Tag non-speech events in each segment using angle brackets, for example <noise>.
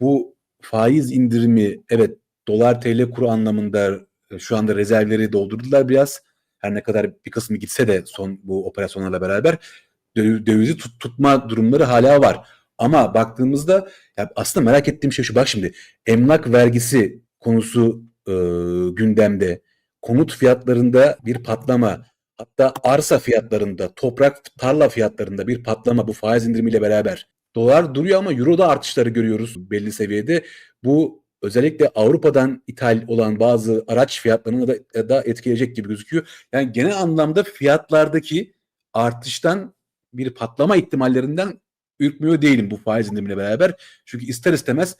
bu faiz indirimi evet dolar TL kuru anlamında e, şu anda rezervleri doldurdular biraz. Her ne kadar bir kısmı gitse de son bu operasyonlarla beraber döv- dövizi tut- tutma durumları hala var. Ama baktığımızda ya aslında merak ettiğim şey şu bak şimdi emlak vergisi konusu e, gündemde. Konut fiyatlarında bir patlama hatta arsa fiyatlarında toprak tarla fiyatlarında bir patlama bu faiz indirimiyle beraber. Dolar duruyor ama Euro'da artışları görüyoruz belli seviyede. Bu özellikle Avrupa'dan ithal olan bazı araç fiyatlarını da, da etkileyecek gibi gözüküyor. Yani genel anlamda fiyatlardaki artıştan bir patlama ihtimallerinden ürkmüyor değilim bu faiz indirimiyle beraber. Çünkü ister istemez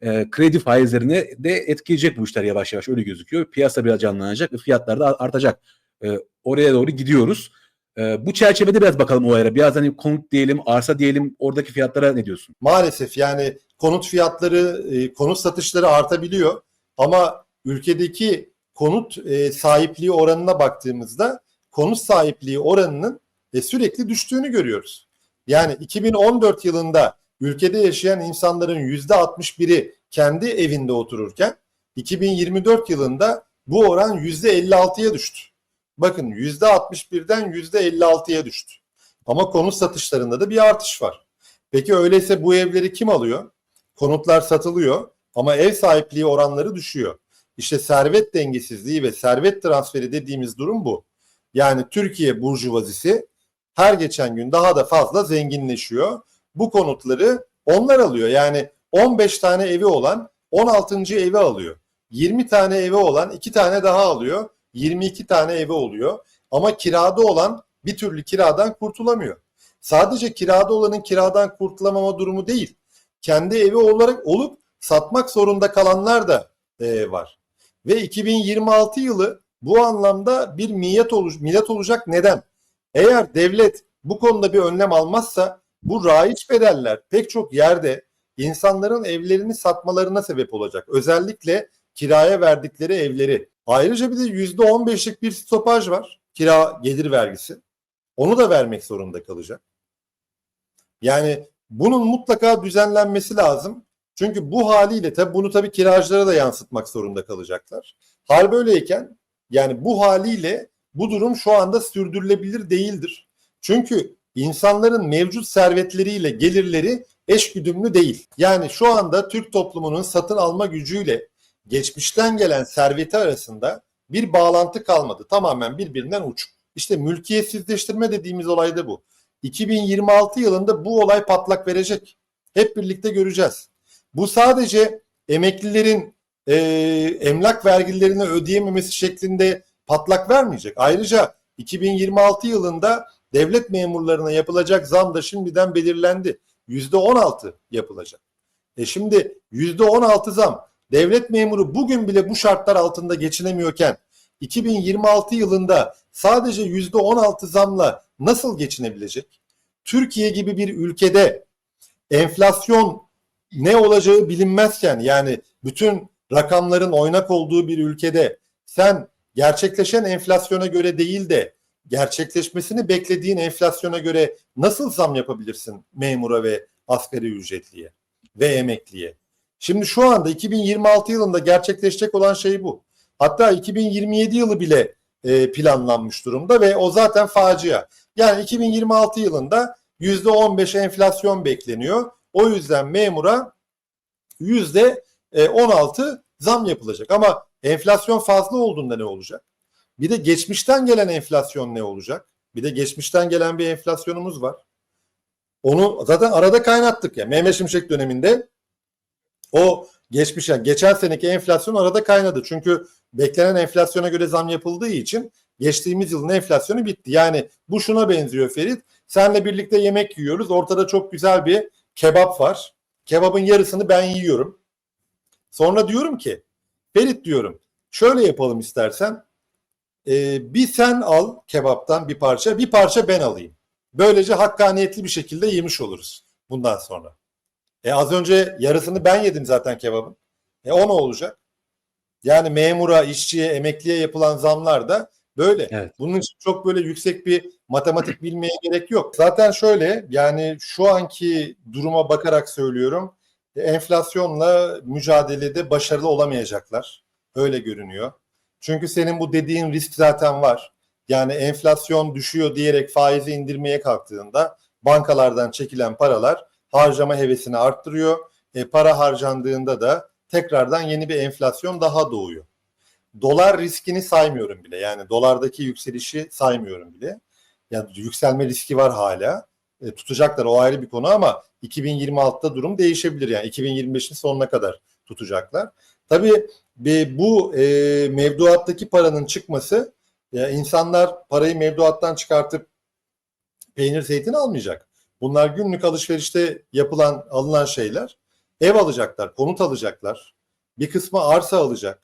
e, kredi faizlerine de etkileyecek bu işler yavaş yavaş öyle gözüküyor. Piyasa biraz canlanacak ve fiyatlar da artacak. E, oraya doğru gidiyoruz. E, bu çerçevede biraz bakalım olaylara. Biraz hani konut diyelim, arsa diyelim oradaki fiyatlara ne diyorsun? Maalesef yani konut fiyatları, e, konut satışları artabiliyor ama ülkedeki konut e, sahipliği oranına baktığımızda konut sahipliği oranının e, sürekli düştüğünü görüyoruz. Yani 2014 yılında ülkede yaşayan insanların %61'i kendi evinde otururken 2024 yılında bu oran %56'ya düştü. Bakın %61'den %56'ya düştü. Ama konut satışlarında da bir artış var. Peki öyleyse bu evleri kim alıyor? Konutlar satılıyor ama ev sahipliği oranları düşüyor. İşte servet dengesizliği ve servet transferi dediğimiz durum bu. Yani Türkiye burjuvazisi her geçen gün daha da fazla zenginleşiyor. Bu konutları onlar alıyor. Yani 15 tane evi olan 16. evi alıyor. 20 tane evi olan 2 tane daha alıyor. 22 tane evi oluyor. Ama kirada olan bir türlü kiradan kurtulamıyor. Sadece kirada olanın kiradan kurtulamama durumu değil. Kendi evi olarak olup satmak zorunda kalanlar da e, var. Ve 2026 yılı bu anlamda bir millet, oluş, millet olacak neden? Eğer devlet bu konuda bir önlem almazsa bu raiç bedeller pek çok yerde insanların evlerini satmalarına sebep olacak. Özellikle kiraya verdikleri evleri. Ayrıca bir de %15'lik bir stopaj var. Kira gelir vergisi. Onu da vermek zorunda kalacak. Yani bunun mutlaka düzenlenmesi lazım. Çünkü bu haliyle tabi bunu tabii kiracılara da yansıtmak zorunda kalacaklar. Hal böyleyken yani bu haliyle bu durum şu anda sürdürülebilir değildir. Çünkü insanların mevcut servetleriyle gelirleri eşgüdümlü değil. Yani şu anda Türk toplumunun satın alma gücüyle geçmişten gelen serveti arasında bir bağlantı kalmadı. Tamamen birbirinden uç. İşte mülkiyetsizleştirme dediğimiz olay da bu. 2026 yılında bu olay patlak verecek. Hep birlikte göreceğiz. Bu sadece emeklilerin e, emlak vergilerini ödeyememesi şeklinde patlak vermeyecek. Ayrıca 2026 yılında devlet memurlarına yapılacak zam da şimdiden belirlendi. %16 yapılacak. E şimdi %16 zam devlet memuru bugün bile bu şartlar altında geçinemiyorken 2026 yılında sadece %16 zamla nasıl geçinebilecek? Türkiye gibi bir ülkede enflasyon ne olacağı bilinmezken yani bütün rakamların oynak olduğu bir ülkede sen gerçekleşen enflasyona göre değil de gerçekleşmesini beklediğin enflasyona göre nasıl zam yapabilirsin memura ve asgari ücretliye ve emekliye? Şimdi şu anda 2026 yılında gerçekleşecek olan şey bu. Hatta 2027 yılı bile e, planlanmış durumda ve o zaten facia. Yani 2026 yılında %15 enflasyon bekleniyor. O yüzden memura %16 zam yapılacak. Ama enflasyon fazla olduğunda ne olacak? Bir de geçmişten gelen enflasyon ne olacak? Bir de geçmişten gelen bir enflasyonumuz var. Onu zaten arada kaynattık ya. Mehmet Şimşek döneminde o geçmiş yani geçen seneki enflasyon arada kaynadı. Çünkü beklenen enflasyona göre zam yapıldığı için geçtiğimiz yılın enflasyonu bitti. Yani bu şuna benziyor Ferit. Senle birlikte yemek yiyoruz. Ortada çok güzel bir kebap var. Kebabın yarısını ben yiyorum. Sonra diyorum ki Ferit diyorum şöyle yapalım istersen. Ee, bir sen al kebaptan bir parça bir parça ben alayım. Böylece hakkaniyetli bir şekilde yemiş oluruz bundan sonra. E az önce yarısını ben yedim zaten kebabın. E o ne olacak? Yani memura, işçiye, emekliye yapılan zamlar da böyle. Evet. Bunun için çok böyle yüksek bir matematik bilmeye gerek yok. Zaten şöyle yani şu anki duruma bakarak söylüyorum. e, enflasyonla mücadelede başarılı olamayacaklar. Öyle görünüyor. Çünkü senin bu dediğin risk zaten var. Yani enflasyon düşüyor diyerek faizi indirmeye kalktığında bankalardan çekilen paralar harcama hevesini arttırıyor. E, para harcandığında da tekrardan yeni bir enflasyon daha doğuyor. Dolar riskini saymıyorum bile. Yani dolardaki yükselişi saymıyorum bile. Yani yükselme riski var hala. E, tutacaklar o ayrı bir konu ama 2026'da durum değişebilir. Yani 2025'in sonuna kadar tutacaklar. Tabii e, bu e, mevduattaki paranın çıkması ya insanlar parayı mevduattan çıkartıp peynir zeytin almayacak. Bunlar günlük alışverişte yapılan alınan şeyler. Ev alacaklar, konut alacaklar. Bir kısmı arsa alacak.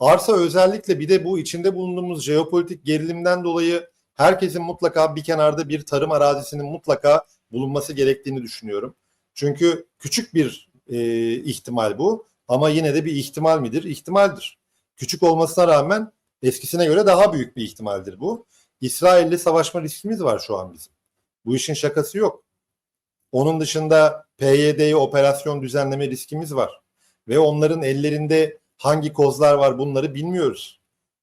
Arsa özellikle bir de bu içinde bulunduğumuz jeopolitik gerilimden dolayı herkesin mutlaka bir kenarda bir tarım arazisinin mutlaka bulunması gerektiğini düşünüyorum. Çünkü küçük bir e, ihtimal bu ama yine de bir ihtimal midir? İhtimaldir. Küçük olmasına rağmen eskisine göre daha büyük bir ihtimaldir bu. İsrail'le savaşma riskimiz var şu an bizim. Bu işin şakası yok. Onun dışında PYD'ye operasyon düzenleme riskimiz var. Ve onların ellerinde hangi kozlar var bunları bilmiyoruz.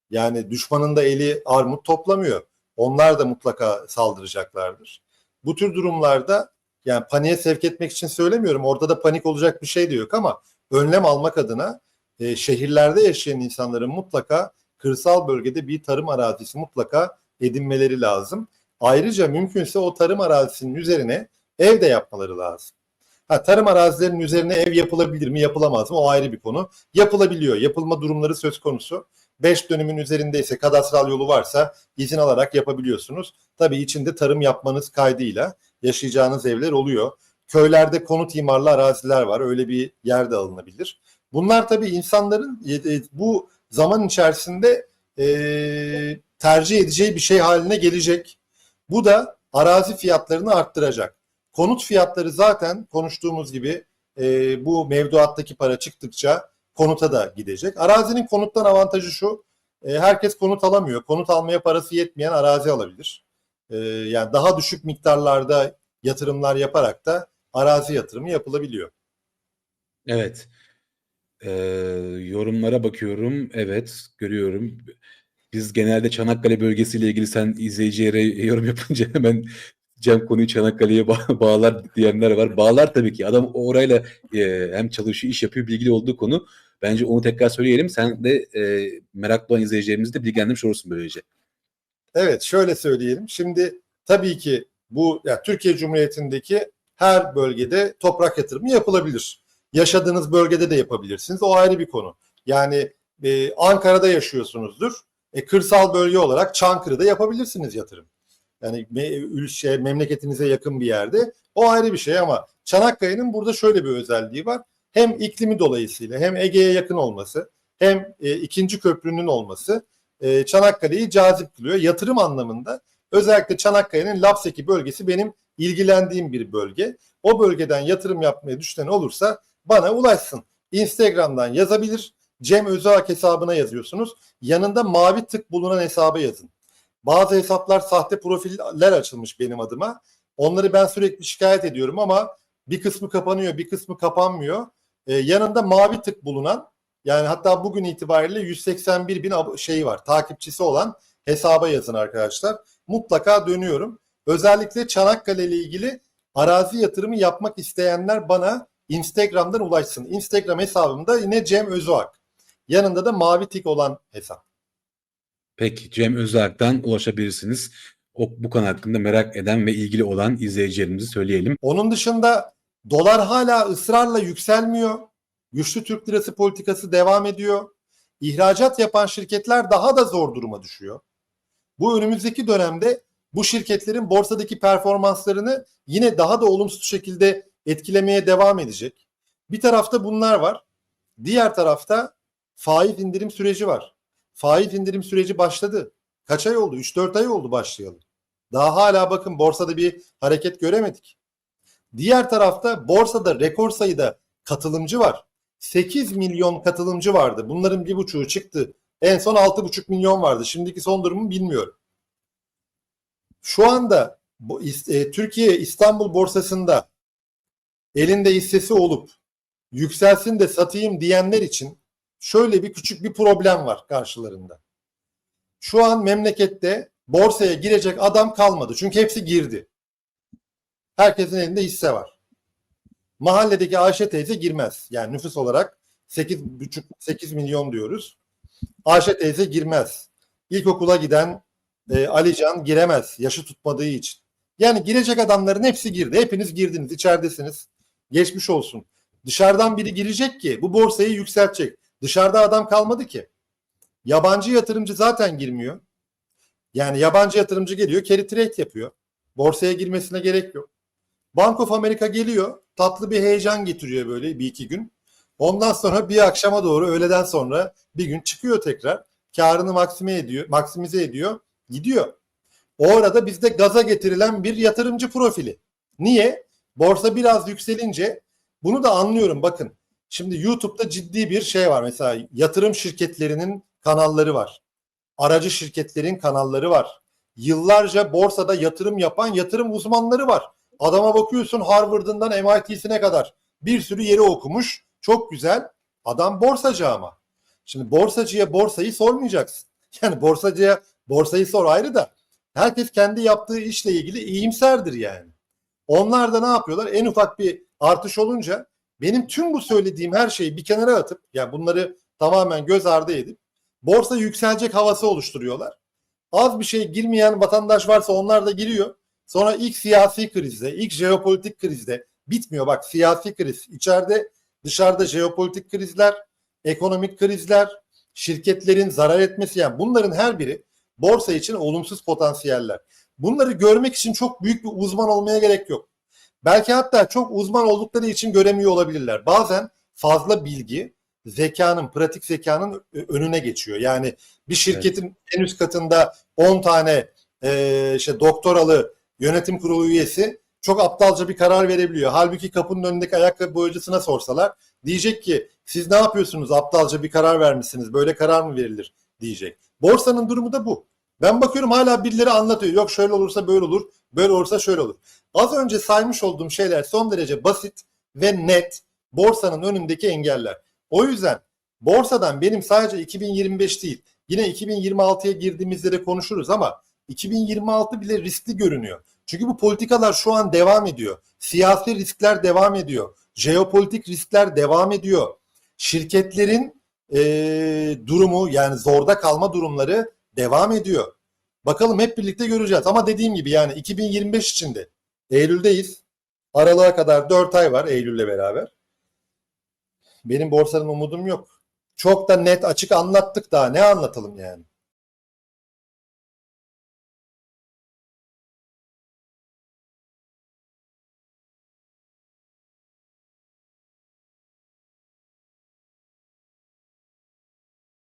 Yani düşmanın da eli armut toplamıyor. Onlar da mutlaka saldıracaklardır. Bu tür durumlarda yani paniğe sevk etmek için söylemiyorum. Orada da panik olacak bir şey de yok ama önlem almak adına e, şehirlerde yaşayan insanların mutlaka kırsal bölgede bir tarım arazisi mutlaka edinmeleri lazım. Ayrıca mümkünse o tarım arazisinin üzerine ev de yapmaları lazım. Ha, tarım arazilerinin üzerine ev yapılabilir mi yapılamaz mı o ayrı bir konu. Yapılabiliyor. Yapılma durumları söz konusu. 5 dönümün üzerindeyse kadastral yolu varsa izin alarak yapabiliyorsunuz. Tabii içinde tarım yapmanız kaydıyla yaşayacağınız evler oluyor. Köylerde konut imarlı araziler var. Öyle bir yerde alınabilir. Bunlar tabii insanların e, bu zaman içerisinde e, tercih edeceği bir şey haline gelecek. Bu da arazi fiyatlarını arttıracak. Konut fiyatları zaten konuştuğumuz gibi e, bu mevduattaki para çıktıkça konuta da gidecek. Arazinin konuttan avantajı şu. E, herkes konut alamıyor. Konut almaya parası yetmeyen arazi alabilir. E, yani daha düşük miktarlarda yatırımlar yaparak da arazi yatırımı yapılabiliyor. Evet. Ee, yorumlara bakıyorum. Evet, görüyorum. Biz genelde Çanakkale bölgesiyle ilgili sen izleyicilere yorum yapınca <laughs> hemen Cem konuyu Çanakkale'ye ba- <laughs> bağlar diyenler var. Bağlar tabii ki. Adam orayla e, hem çalışıyor, iş yapıyor, bilgili olduğu konu. Bence onu tekrar söyleyelim. Sen de e, meraklı olan izleyicilerimizi de bilgilendirmiş olursun böylece. Evet şöyle söyleyelim. Şimdi tabii ki bu yani Türkiye Cumhuriyeti'ndeki her bölgede toprak yatırımı yapılabilir. Yaşadığınız bölgede de yapabilirsiniz. O ayrı bir konu. Yani e, Ankara'da yaşıyorsunuzdur. E, kırsal bölge olarak Çankırı'da yapabilirsiniz yatırım. Yani ülke, memleketinize yakın bir yerde. O ayrı bir şey ama Çanakkale'nin burada şöyle bir özelliği var. Hem iklimi dolayısıyla hem Ege'ye yakın olması hem e, ikinci köprünün olması e, Çanakkale'yi cazip kılıyor. Yatırım anlamında özellikle Çanakkale'nin Lapseki bölgesi benim ilgilendiğim bir bölge. O bölgeden yatırım yapmaya düşünen olursa bana ulaşsın. Instagram'dan yazabilir. Cem Özağak hesabına yazıyorsunuz. Yanında mavi tık bulunan hesaba yazın. Bazı hesaplar sahte profiller açılmış benim adıma. Onları ben sürekli şikayet ediyorum ama bir kısmı kapanıyor, bir kısmı kapanmıyor. Ee, yanında mavi tık bulunan yani hatta bugün itibariyle 181 bin şey var, takipçisi olan hesaba yazın arkadaşlar. Mutlaka dönüyorum. Özellikle Çanakkale ile ilgili arazi yatırımı yapmak isteyenler bana Instagram'dan ulaşsın. Instagram hesabımda yine Cem Özağak. Yanında da mavi tik olan hesap. Peki Cem Özak'tan ulaşabilirsiniz. O, bu konu hakkında merak eden ve ilgili olan izleyicilerimizi söyleyelim. Onun dışında dolar hala ısrarla yükselmiyor. Güçlü Türk lirası politikası devam ediyor. İhracat yapan şirketler daha da zor duruma düşüyor. Bu önümüzdeki dönemde bu şirketlerin borsadaki performanslarını yine daha da olumsuz şekilde etkilemeye devam edecek. Bir tarafta bunlar var. Diğer tarafta faiz indirim süreci var. Faiz indirim süreci başladı. Kaç ay oldu? 3-4 ay oldu başlayalı. Daha hala bakın borsada bir hareket göremedik. Diğer tarafta borsada rekor sayıda katılımcı var. 8 milyon katılımcı vardı. Bunların bir buçuğu çıktı. En son 6,5 milyon vardı. Şimdiki son durumu bilmiyorum. Şu anda bu, e, Türkiye İstanbul borsasında elinde hissesi olup yükselsin de satayım diyenler için şöyle bir küçük bir problem var karşılarında. Şu an memlekette borsaya girecek adam kalmadı. Çünkü hepsi girdi. Herkesin elinde hisse var. Mahalledeki Ayşe teyze girmez. Yani nüfus olarak 8,5 8 milyon diyoruz. Ayşe teyze girmez. İlkokula giden e, Alican giremez. Yaşı tutmadığı için. Yani girecek adamların hepsi girdi. Hepiniz girdiniz. içeridesiniz. Geçmiş olsun. Dışarıdan biri girecek ki bu borsayı yükseltecek. Dışarıda adam kalmadı ki. Yabancı yatırımcı zaten girmiyor. Yani yabancı yatırımcı geliyor, carry trade yapıyor. Borsaya girmesine gerek yok. Bank of America geliyor, tatlı bir heyecan getiriyor böyle bir iki gün. Ondan sonra bir akşama doğru öğleden sonra bir gün çıkıyor tekrar. Karını maksime ediyor, maksimize ediyor, gidiyor. O arada bizde gaza getirilen bir yatırımcı profili. Niye? Borsa biraz yükselince bunu da anlıyorum bakın. Şimdi YouTube'da ciddi bir şey var. Mesela yatırım şirketlerinin kanalları var. Aracı şirketlerin kanalları var. Yıllarca borsada yatırım yapan yatırım uzmanları var. Adama bakıyorsun Harvard'ından MIT'sine kadar bir sürü yeri okumuş. Çok güzel. Adam borsacı ama. Şimdi borsacıya borsayı sormayacaksın. <laughs> Yani borsacıya borsayı sor ayrı da herkes kendi yaptığı işle ilgili iyimserdir yani. Onlar da ne yapıyorlar? En ufak bir artış olunca benim tüm bu söylediğim her şeyi bir kenara atıp yani bunları tamamen göz ardı edip borsa yükselecek havası oluşturuyorlar. Az bir şey girmeyen vatandaş varsa onlar da giriyor. Sonra ilk siyasi krizde, ilk jeopolitik krizde bitmiyor bak siyasi kriz. içeride dışarıda jeopolitik krizler, ekonomik krizler, şirketlerin zarar etmesi yani bunların her biri borsa için olumsuz potansiyeller. Bunları görmek için çok büyük bir uzman olmaya gerek yok. Belki hatta çok uzman oldukları için göremiyor olabilirler. Bazen fazla bilgi zekanın, pratik zekanın önüne geçiyor. Yani bir şirketin en üst katında 10 tane e, işte doktoralı yönetim kurulu üyesi çok aptalca bir karar verebiliyor. Halbuki kapının önündeki ayakkabı boyacısına sorsalar diyecek ki siz ne yapıyorsunuz aptalca bir karar vermişsiniz böyle karar mı verilir diyecek. Borsanın durumu da bu. Ben bakıyorum hala birileri anlatıyor. Yok şöyle olursa böyle olur, böyle olursa şöyle olur. Az önce saymış olduğum şeyler son derece basit ve net borsanın önündeki engeller. O yüzden borsadan benim sadece 2025 değil yine 2026'ya girdiğimizde de konuşuruz ama 2026 bile riskli görünüyor. Çünkü bu politikalar şu an devam ediyor. Siyasi riskler devam ediyor. Jeopolitik riskler devam ediyor. Şirketlerin e, durumu yani zorda kalma durumları devam ediyor. Bakalım hep birlikte göreceğiz. Ama dediğim gibi yani 2025 içinde Eylül'deyiz. Aralığa kadar 4 ay var Eylül'le beraber. Benim borsanın umudum yok. Çok da net açık anlattık daha ne anlatalım yani.